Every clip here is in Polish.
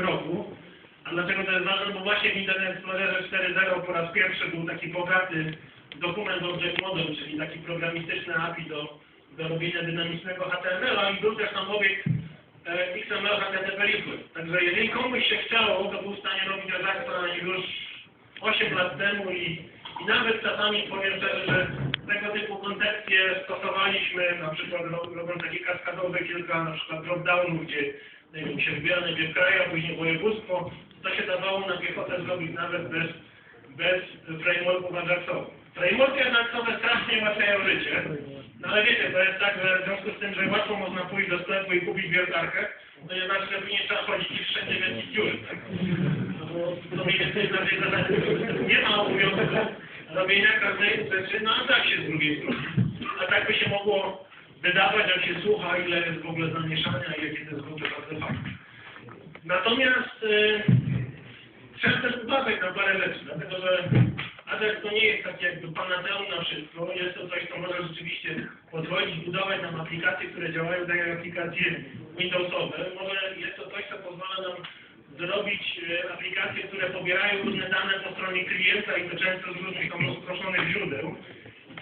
roku. A dlaczego to jest ważne? Bo właśnie w Internet Explorerze 4.0 po raz pierwszy był taki bogaty dokument Object Model, czyli taki programistyczny API do, do robienia dynamicznego HTML-a i był też tam obiekt e, XML HTTP Request. Także jeżeli komuś się chciało, to był w stanie robić Ajaxa już 8 lat temu i, i nawet czasami powiem szczerze, że stosowaliśmy, na przykład ro- robiąc takie kaskadowe kilka na przykład dropdownów, gdzie wiem, się wybiera najpierw kraj, później województwo, to się dawało na piechotę zrobić nawet bez, bez frameworków Ajaxowych. Frameworki Ajaxowe strasznie ułatwiają życie, no ale wiecie, to jest tak, że w związku z tym, że łatwo można pójść do sklepu i kupić wiertarkę, to nie znaczy, że trzeba chodzić i wszędzie wielki dziury, tak? No bo to mniej więcej nie ma obowiązku robienia każdej rzeczy na Ajaxie z drugiej strony. Tak by się mogło wydawać, jak się słucha, ile jest w ogóle zamieszania i jakie to jest w ogóle artefakty. Natomiast y, trzeba też uważać na parę rzeczy, dlatego że Ajax to nie jest takie jakby panaceum na wszystko, jest to coś, co może rzeczywiście pozwolić budować nam aplikacje, które działają tak jak aplikacje Windowsowe. Może jest to coś, co pozwala nam zrobić e, aplikacje, które pobierają różne dane po stronie klienta i to często z różnych tam rozproszonych źródeł.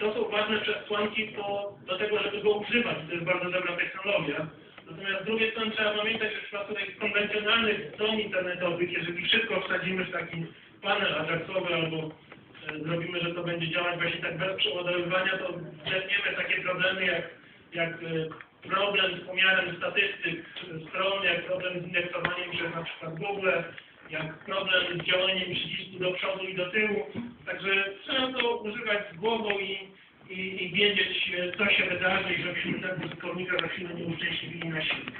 To są ważne przesłanki po, do tego, żeby go używać. To jest bardzo dobra technologia. Natomiast z drugiej strony trzeba pamiętać, że w przypadku takich konwencjonalnych stron internetowych, jeżeli wszystko wsadzimy w taki panel ajaxowy albo e, zrobimy, że to będzie działać właśnie tak bez przeładowywania, to weźmiemy takie problemy jak, jak e, problem z pomiarem statystyk stron, jak problem z indeksowaniem przez na przykład Google, jak problem z działaniem przycisku do przodu i do tyłu. Także trzeba to używać z głową i, i, i wiedzieć, e, co się wydarzy żebyśmy tego użytkownika za chwilę nie uszczęśliwili na siebie.